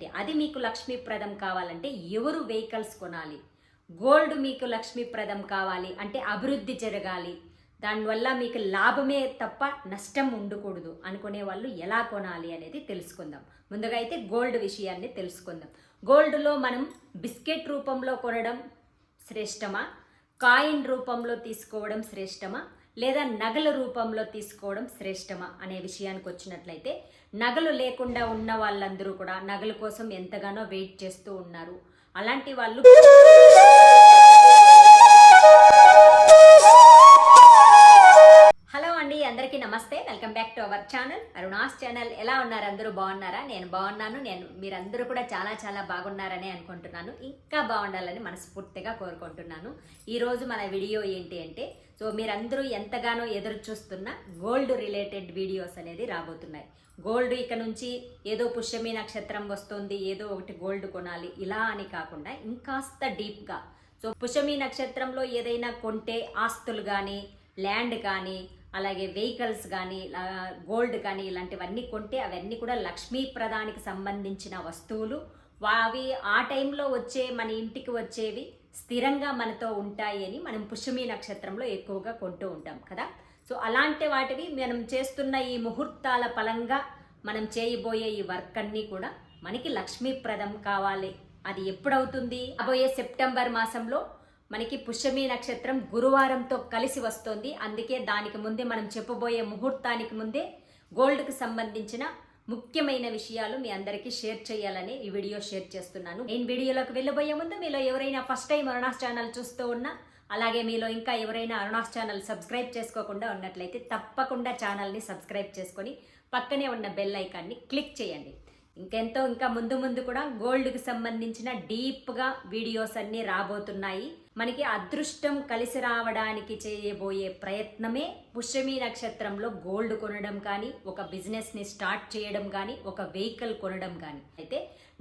ఏంటి? అది మీకు లక్ష్మీప్రదం కావాలంటే ఎవరు వెహికల్స్ కొనాలి? గోల్డ్ మీకు లక్ష్మీప్రదం కావాలి అంటే అభివృద్ధి జరగాలి. దానివల్ల మీకు లాభమే తప్ప నష్టం ఉండకూడదు. అనుకునే వాళ్ళు ఎలా కొనాలి అనేది తెలుసుకుందాం. ముందుగా అయితే గోల్డ్ విషయాన్ని తెలుసుకుందాం. గోల్డ్లో మనం బిస్కెట్ రూపంలో కొనడం శ్రేష్టమా? కాయిన్ రూపంలో తీసుకోవడం శ్రేష్టమా? లేదా నగల రూపంలో తీసుకోవడం శ్రేష్టమా అనే విషయానికి వచ్చినట్లయితే నగలు లేకుండా ఉన్న వాళ్ళందరూ కూడా నగల కోసం ఎంతగానో వెయిట్ చేస్తూ ఉన్నారు. అలాంటి వాళ్ళు welcome back to our channel. Aruna's channel. ఎలా ఉన్నారు? అందరూ బాగున్నారా? నేను బాగున్నాను. నేను మీరందరూ కూడా చాలా చాలా బాగున్నారని అనుకుంటున్నాను. ఇంకా బాగుండాలని మనస్ఫూర్తిగా కోరుకుంటున్నాను. ఈరోజు మన వీడియో ఏంటి అంటే సో మీరందరూ ఎంతగానో ఎదురు చూస్తున్న గోల్డ్ రిలేటెడ్ వీడియోస్ అనేది రాబోతున్నాయి. గోల్డ్ ఇక నుంచి ఏదో పుష్యమి నక్షత్రం వస్తుంది ఏదో ఒకటి గోల్డ్ కొనాలి ఇలా అని కాకుండా ఇంకాస్త డీప్గా. సో పుష్యమి నక్షత్రంలో ఏదైనా కొంటే ఆస్తులు కానీ ల్యాండ్ కానీ అలాగే వెహికల్స్ కానీ గోల్డ్ కానీ ఇలాంటివన్నీ కొంటే అవన్నీ కూడా లక్ష్మీ ప్రదానికి సంబంధించిన వస్తువులు. అవి ఆ టైంలో వచ్చే మన ఇంటికి వచ్చేవి స్థిరంగా మనతో ఉంటాయి అని మనం పుష్యమి నక్షత్రంలో ఎక్కువగా కొంటూ ఉంటాం కదా. సో అలాంటి వాటివి మనం చేస్తున్న ఈ ముహూర్తాల ఫలంగా మనం చేయబోయే ఈ వర్క్ అన్నీ కూడా మనకి లక్ష్మీప్రదం కావాలి. అది ఎప్పుడవుతుంది? అబోయే సెప్టెంబర్ మాసంలో మనకి పుష్యమి నక్షత్రం గురువారంతో కలిసి వస్తుంది. అందుకే దానికి ముందే మనం చెప్పబోయే ముహూర్తానికి ముందే గోల్డ్కి సంబంధించిన ముఖ్యమైన విషయాలు మీ అందరికీ షేర్ చేయాలని ఈ వీడియో షేర్ చేస్తున్నాను. నేను వీడియోలోకి వెళ్ళబోయే ముందు మీలో ఎవరైనా ఫస్ట్ టైం అరుణాస్ ఛానల్ చూస్తూ ఉన్నా అలాగే మీలో ఇంకా ఎవరైనా అరుణాస్ ఛానల్ సబ్స్క్రైబ్ చేసుకోకుండా ఉన్నట్లయితే తప్పకుండా ఛానల్ని సబ్స్క్రైబ్ చేసుకొని పక్కనే ఉన్న బెల్ ఐకాన్ని క్లిక్ చేయండి. ఇంకెంతో ఇంకా ముందు ముందు కూడా గోల్డ్కి సంబంధించిన డీప్గా వీడియోస్ అన్నీ రాబోతున్నాయి. మనకి అదృష్టం కలిసి రావడానికి చేయబోయే ప్రయత్నమే పుష్యమి నక్షత్రంలో గోల్డ్ కొనడం కానీ ఒక బిజినెస్ని స్టార్ట్ చేయడం కానీ ఒక వెహికల్ కొనడం కానీ. అయితే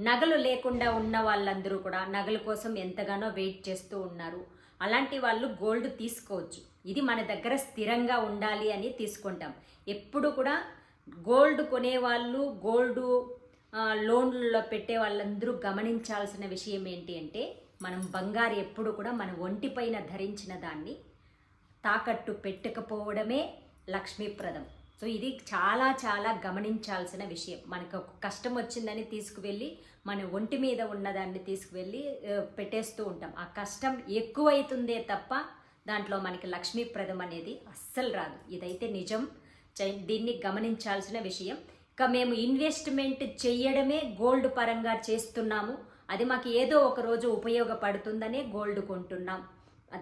నగలు లేకుండా ఉన్న వాళ్ళందరూ కూడా నగల కోసం ఎంతగానో వెయిట్ చేస్తూ ఉన్నారు. అలాంటి వాళ్ళు గోల్డ్ తీసుకోవచ్చు. ఇది మన దగ్గర స్థిరంగా ఉండాలి అని తీసుకుంటాం. ఎప్పుడు కూడా గోల్డ్ కొనేవాళ్ళు గోల్డ్ లోన్లలో పెట్టే వాళ్ళందరూ గమనించాల్సిన విషయం ఏంటి అంటే మనం బంగారు ఎప్పుడు కూడా మన ఒంటిపైన ధరించిన దాన్ని తాకట్టు పెట్టకపోవడమే లక్ష్మీప్రదం. సో ఇది చాలా చాలా గమనించాల్సిన విషయం. మనకు ఒక కష్టం వచ్చిందని తీసుకువెళ్ళి మన ఒంటి మీద ఉన్నదాన్ని తీసుకువెళ్ళి పెట్టేస్తూ ఉంటాం. ఆ కష్టం ఎక్కువైతుందే తప్ప దాంట్లో మనకి లక్ష్మీప్రదం అనేది అస్సలు రాదు. ఇదైతే నిజం. దీన్ని గమనించాల్సిన విషయం. ఇక మేము ఇన్వెస్ట్మెంట్ చేయడమే గోల్డ్ పరంగా చేస్తున్నాము. అది మాకు ఏదో ఒక రోజు ఉపయోగపడుతుందనే గోల్డ్ కొంటున్నాం.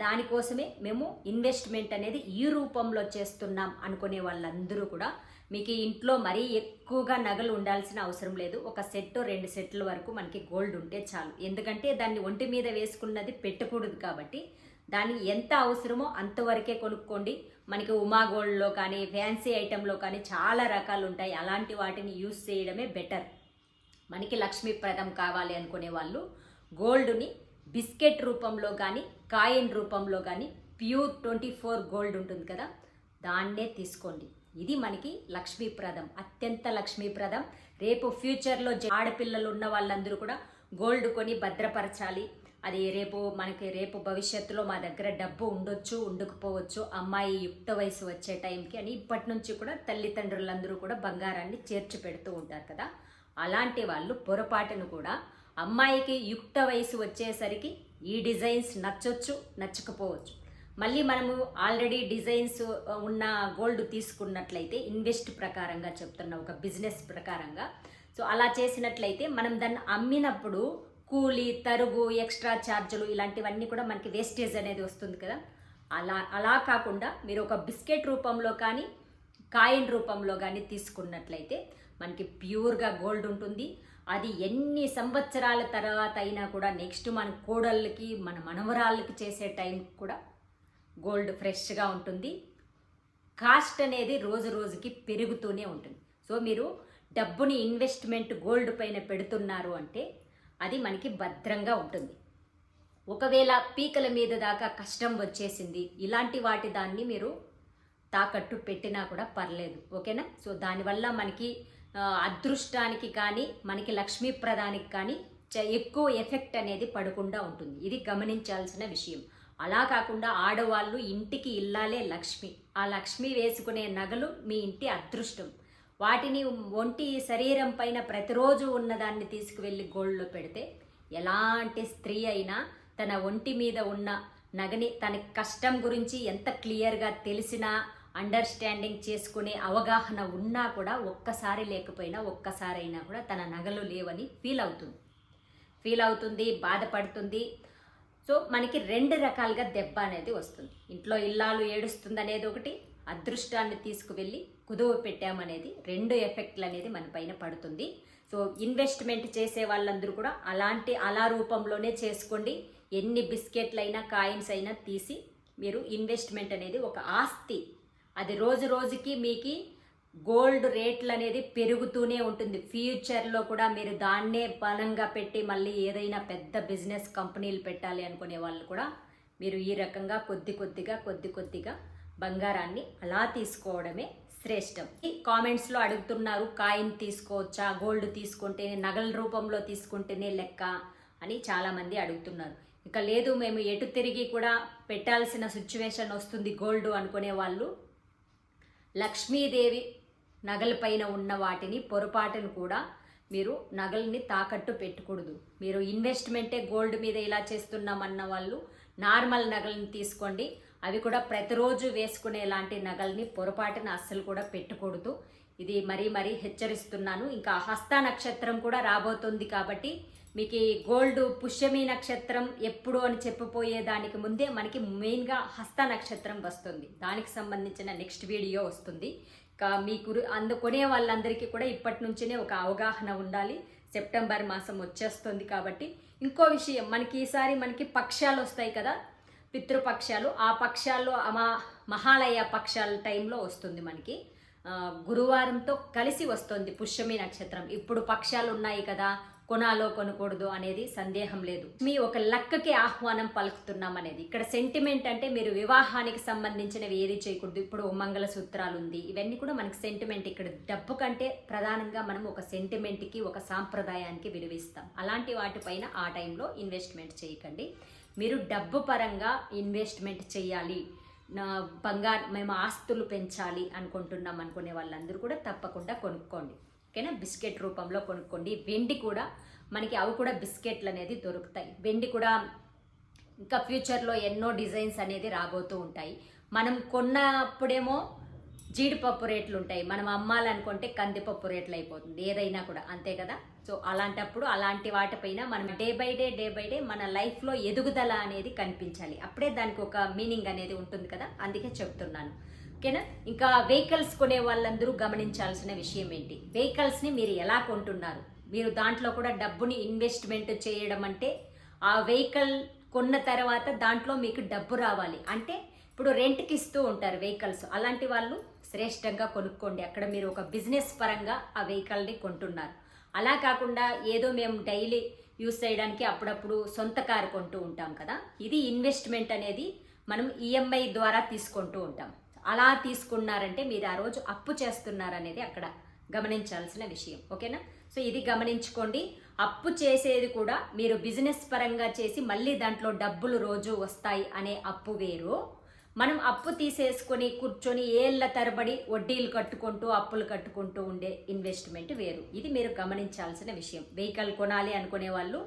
దానికోసమే మేము ఇన్వెస్ట్మెంట్ అనేది ఈ రూపంలో చేస్తున్నాం అనుకునే వాళ్ళందరూ కూడా. మీకు ఇంట్లో మరీ ఎక్కువగా నగలు ఉండాల్సిన అవసరం లేదు. ఒక సెట్ రెండు సెట్ల వరకు మనకి గోల్డ్ ఉంటే చాలు. ఎందుకంటే దాన్ని ఒంటి మీద వేసుకున్నది పెట్టకూడదు కాబట్టి దాన్ని ఎంత అవసరమో అంతవరకే కొనుక్కోండి. మనకి ఉమా గోల్డ్లో కానీ ఫ్యాన్సీ ఐటెంలో కానీ చాలా రకాలు ఉంటాయి. అలాంటి వాటిని యూస్ చేయడమే బెటర్. మనకి లక్ష్మీప్రదం కావాలి అనుకునే వాళ్ళు గోల్డ్ని బిస్కెట్ రూపంలో కానీ కాయిన్ రూపంలో కానీ ప్యూర్ ట్వంటీ ఫోర్ గోల్డ్ ఉంటుంది కదా దాన్నే తీసుకోండి. ఇది మనకి లక్ష్మీప్రదం అత్యంత లక్ష్మీప్రదం రేపు ఫ్యూచర్లో ఆడపిల్లలు ఉన్న వాళ్ళందరూ కూడా గోల్డ్ కొని భద్రపరచాలి. అది రేపు మనకి రేపు భవిష్యత్తులో మా దగ్గర డబ్బు ఉండొచ్చు ఉండకపోవచ్చు అమ్మాయి యుక్త వయసు వచ్చే టైంకి అని ఇప్పటి నుంచి కూడా తల్లిదండ్రులందరూ కూడా బంగారాన్ని చేర్చి పెడుతూ ఉంటారు కదా. అలాంటి వాళ్ళు పొరపాటును కూడా అమ్మాయికి యుక్త వయసు వచ్చేసరికి ఈ డిజైన్స్ నచ్చొచ్చు నచ్చకపోవచ్చు. మళ్ళీ మనము ఆల్రెడీ డిజైన్స్ ఉన్న గోల్డ్ తీసుకున్నట్లయితే ఇన్వెస్ట్ ప్రకారంగా చెప్తున్న ఒక బిజినెస్ ప్రకారంగా. సో అలా చేసినట్లయితే మనం దాన్ని అమ్మినప్పుడు కూలీ తరుగు ఎక్స్ట్రా ఛార్జీలు ఇలాంటివన్నీ కూడా మనకి వేస్టేజ్ అనేది వస్తుంది కదా. అలా అలా కాకుండా మీరు ఒక బిస్కెట్ రూపంలో కానీ కాయిన్ రూపంలో కానీ తీసుకున్నట్లయితే మనకి ప్యూర్గా గోల్డ్ ఉంటుంది. అది ఎన్ని సంవత్సరాల తర్వాత అయినా కూడా నెక్స్ట్ మన కోడళ్ళకి మన మనవరాళ్ళకి చేసే టైం కూడా గోల్డ్ ఫ్రెష్గా ఉంటుంది. కాస్ట్ అనేది రోజు రోజుకి పెరుగుతూనే ఉంటుంది. సో మీరు డబ్బుని ఇన్వెస్ట్మెంట్ గోల్డ్ పైన పెడుతున్నారు అంటే అది మనకి భద్రంగా ఉంటుంది. ఒకవేళ పీకల మీద దాకా కష్టం వచ్చేసింది ఇలాంటి వాటి దాన్ని మీరు తాకట్టు పెట్టినా కూడా పర్లేదు. ఓకేనా? సో దానివల్ల మనకి అదృష్టానికి కానీ మనకి లక్ష్మీప్రదానికి కానీ చ- ఎక్కువ ఎఫెక్ట్ అనేది పడకుండా ఉంటుంది. ఇది గమనించాల్సిన విషయం. అలా కాకుండా ఆడవాళ్ళు ఇంటికి ఇల్లాలే లక్ష్మి. ఆ లక్ష్మి వేసుకునే నగలు మీ ఇంటి అదృష్టం. వాటిని ఒంటి శరీరం పైన ప్రతిరోజు ఉన్నదాన్ని తీసుకువెళ్ళి గోల్డ్లో పెడితే ఎలాంటి స్త్రీ అయినా తన ఒంటి మీద ఉన్న నగని తన కష్టం గురించి ఎంత క్లియర్గా తెలిసినా అండర్స్టాండింగ్ చేసుకునే అవగాహన ఉన్నా కూడా ఒక్కసారి లేకపోయినా ఒక్కసారైనా కూడా తన నగలు లేవని ఫీల్ అవుతుంది. ఫీల్ అవుతుంది బాధపడుతుంది. సో మనకి రెండు రకాలుగా దెబ్బ అనేది వస్తుంది. ఇంట్లో ఇల్లాలు ఏడుస్తుంది అనేది ఒకటి అదృష్టాన్ని తీసుకువెళ్ళి కుదువ పెట్టామనేది రెండు ఎఫెక్ట్లు అనేది మన పైన పడుతుంది. సో ఇన్వెస్ట్మెంట్ చేసే వాళ్ళందరూ కూడా అలాంటి అలా రూపంలోనే చేసుకోండి. ఎన్ని బిస్కెట్లు అయినా కాయిన్స్ అయినా తీసి మీరు ఇన్వెస్ట్మెంట్ అనేది ఒక ఆస్తి అది రోజు రోజుకి మీకు గోల్డ్ రేట్లు అనేది పెరుగుతూనే ఉంటుంది. ఫ్యూచర్లో కూడా మీరు దాన్నే బలంగా పెట్టి మళ్ళీ ఏదైనా పెద్ద బిజినెస్ కంపెనీలు పెట్టాలి అనుకునే వాళ్ళు కూడా మీరు ఈ రకంగా కొద్ది కొద్దిగా కొద్ది కొద్దిగా బంగారాన్ని అలా తీసుకోవడమే శ్రేష్టం. ఈ కామెంట్స్లో అడుగుతున్నారు కాయిన్ తీసుకోవచ్చా గోల్డ్ తీసుకుంటేనే నగల రూపంలో తీసుకుంటేనే లెక్క అని చాలామంది అడుగుతున్నారు. ఇక లేదు మేము ఎటు తిరిగి కూడా పెట్టాల్సిన సిచ్యువేషన్ వస్తుంది గోల్డ్ అనుకునే వాళ్ళు. లక్ష్మీదేవి నగలపైన ఉన్న వాటిని పొరపాటును కూడా మీరు నగల్ని తాకట్టు పెట్టకూడదు. మీరు ఇన్వెస్ట్మెంటే గోల్డ్ మీద ఇలా చేస్తున్నామన్న వాళ్ళు నార్మల్ నగల్ని తీసుకోండి. అవి కూడా ప్రతిరోజు వేసుకునే లాంటి నగల్ని పొరపాటున అస్సలు కూడా పెట్టకూడదు. ఇది మరీ మరీ హెచ్చరిస్తున్నాను. ఇంకా హస్త నక్షత్రం కూడా రాబోతుంది కాబట్టి మీకు ఈ గోల్డ్ పుష్యమి నక్షత్రం ఎప్పుడు అని చెప్పబోయే దానికి ముందే మనకి మెయిన్గా హస్త నక్షత్రం వస్తుంది. దానికి సంబంధించిన నెక్స్ట్ వీడియో వస్తుంది. మీకు అందుకునే వాళ్ళందరికీ కూడా ఇప్పటి నుంచినే ఒక అవగాహన ఉండాలి. సెప్టెంబర్ మాసం వచ్చేస్తుంది కాబట్టి. ఇంకో విషయం మనకి ఈసారి మనకి పక్షాలు వస్తాయి కదా. పితృపక్షాలు ఆ పక్షాల్లో మా మహాలయ పక్షాల టైంలో వస్తుంది మనకి. గురువారంతో కలిసి వస్తుంది పుష్యమి నక్షత్రం. ఇప్పుడు పక్షాలు ఉన్నాయి కదా కొనాలో కొనకూడదు అనేది సందేహం లేదు. మీ ఒక లక్కకి ఆహ్వానం పలుకుతున్నాం అనేది ఇక్కడ సెంటిమెంట్ అంటే మీరు వివాహానికి సంబంధించినవి ఏది చేయకూడదు. ఇప్పుడు మంగళసూత్రాలు ఉంది ఇవన్నీ కూడా మనకి సెంటిమెంట్ ఇక్కడ డబ్బు కంటే ప్రధానంగా మనం ఒక సెంటిమెంట్కి ఒక సాంప్రదాయానికి విలువిస్తాం. అలాంటి వాటిపైన ఆ టైంలో ఇన్వెస్ట్మెంట్ చేయకండి. మీరు డబ్బు పరంగా ఇన్వెస్ట్మెంట్ చేయాలి. నా బంగారు మేము ఆస్తులు పెంచాలి అనుకుంటున్నాం అనుకునే వాళ్ళందరూ కూడా తప్పకుండా కొనుక్కోండి. ఓకేనా బిస్కెట్ రూపంలో కొనుక్కోండి. వెండి కూడా మనకి అవి కూడా బిస్కెట్లు అనేది దొరుకుతాయి. వెండి కూడా ఇంకా ఫ్యూచర్లో ఎన్నో డిజైన్స్ అనేది రాబోతూ ఉంటాయి. మనం కొన్నప్పుడేమో జీడిపప్పు రేట్లు ఉంటాయి. మనం అమ్మాలనుకుంటే కందిపప్పు రేట్లు అయిపోతుంది. ఏదైనా కూడా అంతే కదా? సో అలాంటప్పుడు అలాంటి వాటిపైన మనం day by day day by day మన లైఫ్లో ఎదుగుదల అనేది కనిపించాలి. అప్పుడే దానికి ఒక మీనింగ్ అనేది ఉంటుంది కదా? అందుకే చెప్తున్నాను. ఓకేనా? ఇంకా వెహికల్స్ కొనే వాళ్ళందరూ గమనించాల్సిన విషయం ఏంటి? వెహికల్స్ని మీరు ఎలా కొంటున్నారు? మీరు దాంట్లో కూడా డబ్బుని ఇన్వెస్ట్మెంట్ చేయడం అంటే ఆ వెహికల్ కొన్న తర్వాత దాంట్లో మీకు డబ్బు రావాలి. అంటే ఇప్పుడు రెంట్కి ఇస్తూ ఉంటారు వెహికల్స్. అలాంటి వాళ్ళు శ్రేష్టంగా కొనుక్కోండి. అక్కడ మీరు ఒక బిజినెస్ పరంగా ఆ వెహికల్ని కొంటున్నారు. అలా కాకుండా ఏదో మేము డైలీ యూస్ చేయడానికి అప్పుడప్పుడు సొంత కారు కొంటూ ఉంటాం కదా. ఇది ఇన్వెస్ట్మెంట్ అనేది మనం ఈఎంఐ ద్వారా తీసుకుంటూ ఉంటాం. అలా తీసుకున్నారంటే మీరు ఆ రోజు అప్పు చేస్తున్నారనేది అక్కడ గమనించాల్సిన విషయం. ఓకేనా? సో ఇది గమనించుకోండి. అప్పు చేసేది కూడా మీరు బిజినెస్ పరంగా చేసి మళ్ళీ దాంట్లో డబ్బులు రోజు వస్తాయి అనే అప్పు వేరు. మనం అప్పు తీసేసుకొని కూర్చొని ఏళ్ళ తరబడి వడ్డీలు కట్టుకుంటూ అప్పులు కట్టుకుంటూ ఉండే ఇన్వెస్ట్మెంట్ వేరు. ఇది మీరు గమనించాల్సిన విషయం. వెహికల్ కొనాలి అనుకునే వాళ్ళు.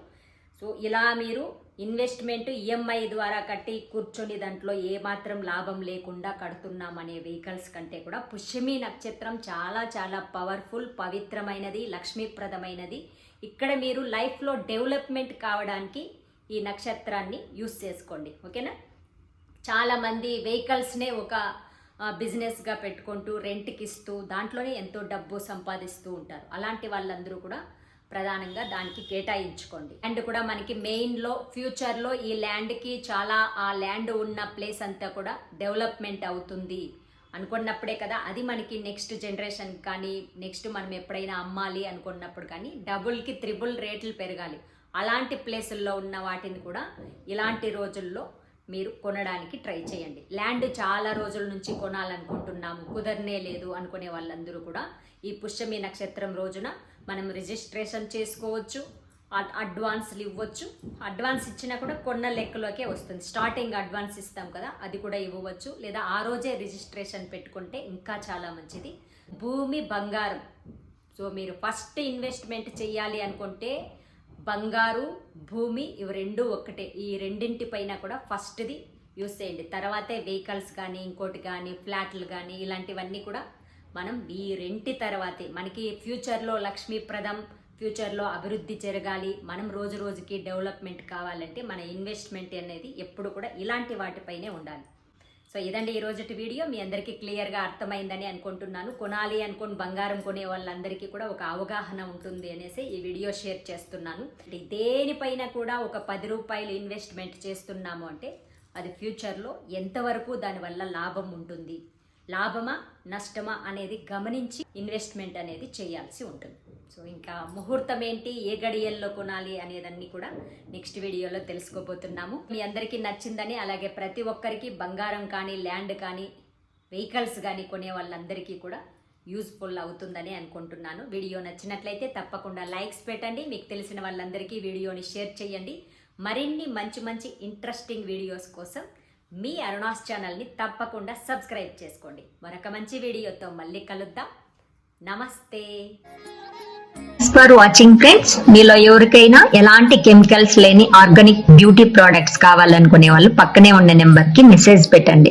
సో ఇలా మీరు ఇన్వెస్ట్మెంట్ ఈఎంఐ ద్వారా కట్టి కూర్చొని దాంట్లో ఏమాత్రం లాభం లేకుండా కడుతున్నామనే వెహికల్స్ కంటే కూడా పుష్యమి నక్షత్రం చాలా చాలా పవర్ఫుల్ పవిత్రమైనది లక్ష్మీప్రదమైనది. ఇక్కడ మీరు లైఫ్లో డెవలప్మెంట్ కావడానికి ఈ నక్షత్రాన్ని యూస్ చేసుకోండి. ఓకేనా చాలామంది వెహికల్స్నే ఒక బిజినెస్గా పెట్టుకుంటూ రెంట్కి ఇస్తూ దాంట్లోనే ఎంతో డబ్బు సంపాదిస్తూ ఉంటారు. అలాంటి వాళ్ళందరూ కూడా ప్రధానంగా దానికి కేటాయించుకోండి. అండ్ కూడా మనకి మెయిన్లో ఫ్యూచర్లో ఈ ల్యాండ్కి చాలా ఆ ల్యాండ్ ఉన్న ప్లేస్ అంతా కూడా డెవలప్మెంట్ అవుతుంది. అనుకున్నప్పుడే కదా అది మనకి నెక్స్ట్ జనరేషన్ కానీ నెక్స్ట్ మనం ఎప్పుడైనా అమ్మాలి అనుకున్నప్పుడు కానీ డబుల్కి త్రిబుల్ రేట్లు పెరగాలి. అలాంటి ప్లేసుల్లో ఉన్న వాటిని కూడా ఇలాంటి రోజుల్లో మీరు కొనడానికి ట్రై చేయండి. ల్యాండ్ చాలా రోజుల నుంచి కొనాలనుకుంటున్నాము. కుదరనే లేదు అనుకునే వాళ్ళందరూ కూడా ఈ పుష్యమి నక్షత్రం రోజున మనం రిజిస్ట్రేషన్ చేసుకోవచ్చు అడ్- అడ్వాన్స్లు ఇవ్వచ్చు. అడ్వాన్స్ ఇచ్చినా కూడా కొన్న లెక్కలోకే వస్తుంది. స్టార్టింగ్ అడ్వాన్స్ ఇస్తాం కదా అది కూడా ఇవ్వవచ్చు. లేదా ఆ రోజే రిజిస్ట్రేషన్ పెట్టుకుంటే ఇంకా చాలా మంచిది. భూమి బంగారం. సో మీరు ఫస్ట్ ఇన్వెస్ట్మెంట్ చేయాలి అనుకుంటే బంగారు భూమి ఇవి రెండు ఒక్కటే. ఈ రెండింటి పైన కూడా ఫస్ట్ది యూస్ చేయండి. తర్వాతే వెహికల్స్ కానీ ఇంకోటి కానీ ఫ్లాట్లు కానీ ఇలాంటివన్నీ కూడా మనం ఈ రెంటి తర్వాతే. మనకి ఫ్యూచర్లో లక్ష్మీప్రదం ఫ్యూచర్లో అభివృద్ధి జరగాలి మనం రోజు రోజుకి డెవలప్మెంట్ కావాలంటే మన ఇన్వెస్ట్మెంట్ అనేది ఎప్పుడు కూడా ఇలాంటి వాటిపైనే ఉండాలి. సో ఇదండి ఈ రోజుటి వీడియో. మీ అందరికీ క్లియర్గా అర్థమైందని అనుకుంటున్నాను. కొనాలి అనుకుని బంగారం కొనే వాళ్ళందరికీ కూడా ఒక అవగాహన ఉంటుంది అనేసి ఈ వీడియో షేర్ చేస్తున్నాను. దేనిపైన కూడా ఒక పది రూపాయలు ఇన్వెస్ట్మెంట్ చేస్తున్నాము అంటే అది ఫ్యూచర్లో ఎంతవరకు దానివల్ల లాభం ఉంటుంది? లాభమా నష్టమా అనేది గమనించి ఇన్వెస్ట్మెంట్ అనేది చేయాల్సి ఉంటుంది. సో ఇంకా ముహూర్తం ఏంటి ఏ గడియల్లో కొనాలి అనేదన్నీ కూడా నెక్స్ట్ వీడియోలో తెలుసుకోబోతున్నాము. మీ అందరికీ నచ్చిందని అలాగే ప్రతి ఒక్కరికి బంగారం కానీ ల్యాండ్ కానీ వెహికల్స్ కానీ కొనే వాళ్ళందరికీ కూడా యూస్ఫుల్ అవుతుందని అనుకుంటున్నాను. వీడియో నచ్చినట్లయితే తప్పకుండా లైక్స్ పెట్టండి. మీకు తెలిసిన వాళ్ళందరికీ వీడియోని షేర్ చేయండి. మరిన్ని మంచి మంచి ఇంట్రెస్టింగ్ వీడియోస్ కోసం మీ అరుణాస్ ఛానల్ని తప్పకుండా సబ్స్క్రైబ్ చేసుకోండి. మరొక మంచి వీడియోతో మళ్ళీ కలుద్దాం. నమస్తే. ఫర్ వాచింగ్ ఫ్రెండ్స్ మీలో ఎవరికైనా ఎలాంటి కెమికల్స్ లేని ఆర్గానిక్ బ్యూటీ ప్రోడక్ట్స్ కావాలనుకునే వాళ్ళు పక్కనే ఉన్న నెంబర్కి మెసేజ్ పెట్టండి.